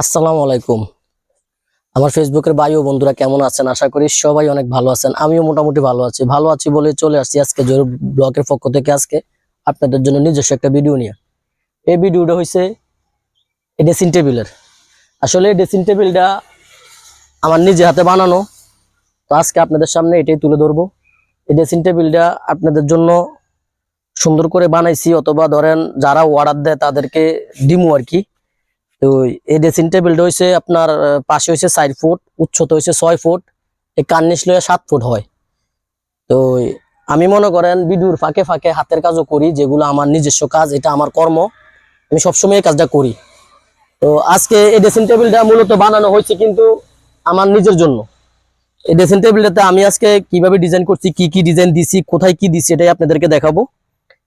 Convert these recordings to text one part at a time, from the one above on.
আসসালামু আলাইকুম। আমার ফেসবুকের ও বন্ধুরা কেমন আছেন? আশা করি সবাই অনেক ভালো আছেন। আমিও মোটামুটি ভালো আছি। ভালো আছি বলে চলে আসছি আজকে জোর ব্লগের পক্ষ থেকে আজকে আপনাদের জন্য নিজস্ব একটা ভিডিও নিয়ে। এই ভিডিওটা হয়েছে ড্রেসিং টেবিলের আসলে ড্রেসিং টেবিলটা আমার নিজে হাতে বানানো। তো আজকে আপনাদের সামনে এটাই তুলে ধরবো। এই ড্রেসিং টেবিলটা আপনাদের জন্য সুন্দর করে বানাইছি অথবা ধরেন যারা অর্ডার দেয় তাদেরকে ডিমো আর কি। তো এই ড্রেসিং টেবিলটা হয়েছে আপনার পাশে হয়েছে চার ফুট, উচ্চতা হয়েছে ছয় ফুট, এই কার্নিশ লয়ে সাত ফুট হয়। তো আমি মনে করেন বিদুর ফাঁকে ফাঁকে হাতের কাজও করি, যেগুলো আমার নিজস্ব কাজ, এটা আমার কর্ম। আমি সবসময় এই কাজটা করি। তো আজকে এই ড্রেসিং টেবিলটা মূলত বানানো হয়েছে কিন্তু আমার নিজের জন্য। এই ড্রেসিং টেবিলটাতে আমি আজকে কীভাবে ডিজাইন করছি, কি কি ডিজাইন দিছি, কোথায় কি দিছি, এটাই আপনাদেরকে দেখাবো।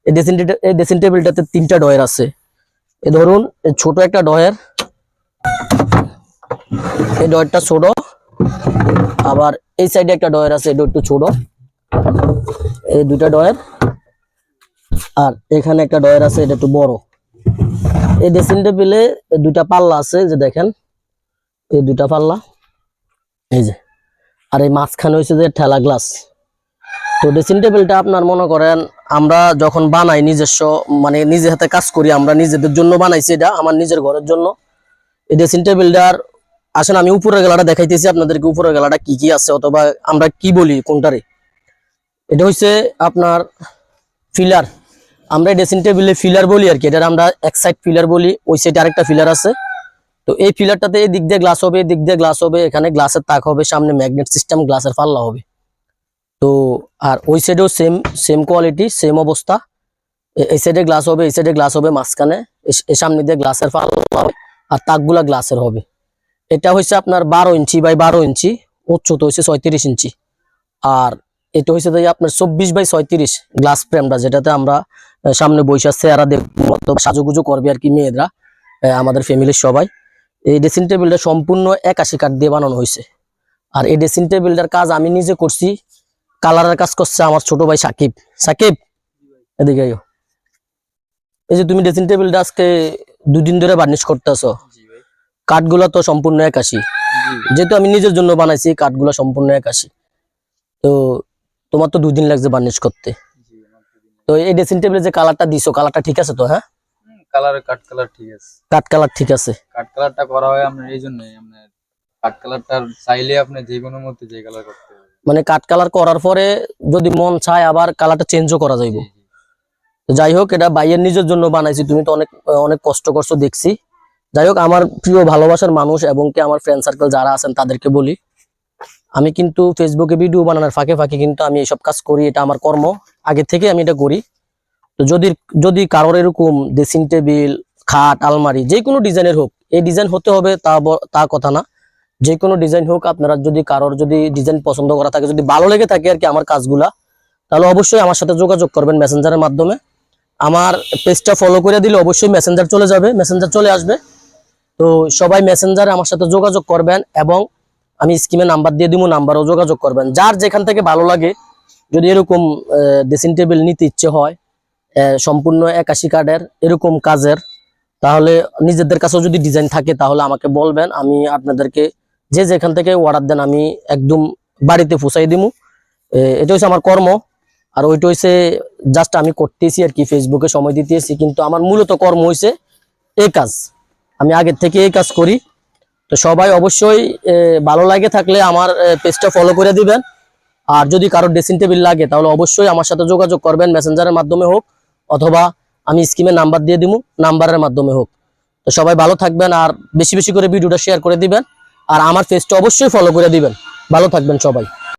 এই ড্রেসিং এই ড্রেসিং টেবিলটাতে তিনটা ডয়ের আছে। এ ধরুন ছোট একটা ডয়ের। এই ডয়েরটা ছোট। আবার এই সাইডে একটা ডয়ের আছে এটা একটু ছোট। এই দুইটা ডয়ের। আর এখানে একটা ডয়ের আছে, এটা একটু বড়। এই ড্রেসিং টেবিলে দুইটা পাল্লা আছে যে দেখেন। এই দুইটা পাল্লা। এই যে। আর এই মাঝখানে হয়েছে যে ঠেলা গ্লাস। তো ড্রেসিং টেবিলটা আপনার মনে করেন আমরা যখন বানাই নিজস্ব মানে নিজের হাতে কাজ করি, আমরা নিজেদের জন্য বানাইছি এটা, আমার নিজের ঘরের জন্য। এই ড্রেসিং টেবিলটার আসলে আমি উপরের গেলাটা দেখাইতেছি, আপনাদেরকে উপরের গেলাটা কি কি আছে, অথবা আমরা কি বলি, কোনটারে? এটা হচ্ছে আপনার ফিলার আমরা ড্রেসিং টেবিলে ফিলার বলি আর কি, এটার আমরা এক সাইড ফিলার বলি, ওই সাইডে আরেকটা ফিলার আছে। তো এই ফিলারটাতে এই দিক দিয়ে গ্লাস হবে এই দিক দিয়ে গ্লাস হবে, এখানে গ্লাসের তাক হবে, সামনে ম্যাগনেট সিস্টেম গ্লাসের পাল্লা হবে। তো আর ওই সাইডেও সেম সেম কোয়ালিটি সেম অবস্থা। এই সাইডে গ্লাস হবে, এই সাইডে গ্লাস হবে মাঝখানে। সামনে দিয়ে গ্লাসের পাল্লা হবে আর তাকগুলা গ্লাসের হবে। এটা হচ্ছে আপনার বারো ইঞ্চি বাই বারো ইঞ্চি, উচ্চতা হচ্ছে ছয়ত্রিশ ইঞ্চি। আর এটা হচ্ছে যে আপনার চব্বিশ বাই ছয়ত্রিশ গ্লাস ফ্রেমটা যেটাতে আমরা সামনে বৈশাখ চেহারা অথবা সাজুগুজু করবে আর কি মেয়েরা আমাদের ফ্যামিলির সবাই। এই ড্রেসিং টেবিলটা সম্পূর্ণ একাশি কাঠ দিয়ে বানানো হয়েছে আর এই ড্রেসিং টেবিলটার কাজ আমি নিজে করছি কালারের কাজ করছে আমার ছোট ভাই সাকিব। সাকিব এদিকে আইও। এই যে তুমি ড্রেসিং টেবিলটা আজকে দুদিন ধরে বার্নিশ করতেছো। কাঠগুলো তো সম্পূর্ণ একাশি। যেহেতু আমি নিজের জন্য বানাইছি কাঠগুলো সম্পূর্ণ একাশি। তো তোমার তো দুদিন লাগছে বার্নিশ করতে। তো এই ড্রেসিং টেবিলে যে কালারটা দিছো কালারটা ঠিক আছে তো হ্যাঁ? কালার কাট কালার ঠিক আছে। কাঠ কালার ঠিক আছে। কাট কালারটা করা হয় আপনার এই জন্যই আপনার কাট কালারটা চাইলে আপনি যে কোনো মধ্যে যে কালার করতে মানে কাঠ কালার করার পরে যদি মন চায় আবার কালারটা চেঞ্জও করা যাইব। যাই হোক, এটা বাইয়ের নিজের জন্য বানাইছি, তুমি তো অনেক অনেক কষ্ট করছ দেখছি। যাই হোক, আমার প্রিয় ভালোবাসার মানুষ এবং কি আমার ফ্রেন্ড সার্কেল যারা আছেন তাদেরকে বলি, আমি কিন্তু ফেসবুকে ভিডিও বানানোর ফাঁকে ফাঁকে কিন্তু আমি এইসব কাজ করি, এটা আমার কর্ম। আগে থেকে আমি এটা করি। তো যদি যদি কারোর এরকম ড্রেসিং টেবিল খাট, আলমারি যে কোনো ডিজাইনের হোক, এই ডিজাইন হতে হবে তা তা কথা না। যে কোনো ডিজাইন হোক, আপনারা যদি কারোর যদি ডিজাইন পছন্দ করা থাকে, যদি ভালো লেগে থাকে আর কি আমার কাজগুলা, তাহলে অবশ্যই আমার সাথে যোগাযোগ করবেন মেসেঞ্জারের মাধ্যমে। আমার পেজটা ফলো করে দিলে অবশ্যই মেসেঞ্জার চলে যাবে মেসেঞ্জার চলে আসবে। তো সবাই মেসেঞ্জারে আমার সাথে যোগাযোগ করবেন এবং আমি স্কিমে নাম্বার দিয়ে দিব নাম্বারও যোগাযোগ করবেন। যার যেখান থেকে ভালো লাগে, যদি এরকম ড্রেসিং টেবিল নিতে ইচ্ছে হয় সম্পূর্ণ একাশি কার্ডের এরকম কাজের, তাহলে নিজেদের কাছেও যদি ডিজাইন থাকে, তাহলে আমাকে বলবেন, আমি আপনাদেরকে যে যেখান থেকে অর্ডার দেন, আমি একদম বাড়িতে পৌঁছাই দিব এটা হচ্ছে আমার কর্ম। আর ওইটা হচ্ছে জাস্ট আমি করতেছি আর কি ফেসবুকে সময় দিতেছি। কিন্তু আমার মূলত কর্ম হয়েছে এই কাজ। আমি আগের থেকে এই কাজ করি। তো সবাই অবশ্যই ভালো লাগে থাকলে আমার পেজটা ফলো করে দিবেন। আর যদি কারও ড্রেসিং টেবিল লাগে, তাহলে অবশ্যই আমার সাথে যোগাযোগ করবেন মেসেঞ্জারের মাধ্যমে হোক, অথবা আমি স্কিমে নাম্বার দিয়ে দিব নাম্বারের মাধ্যমে হোক। তো সবাই ভালো থাকবেন, আর বেশি বেশি করে ভিডিওটা শেয়ার করে দিবেন। আর আমার পেজটা অবশ্যই ফলো করে দিবেন। ভালো থাকবেন সবাই।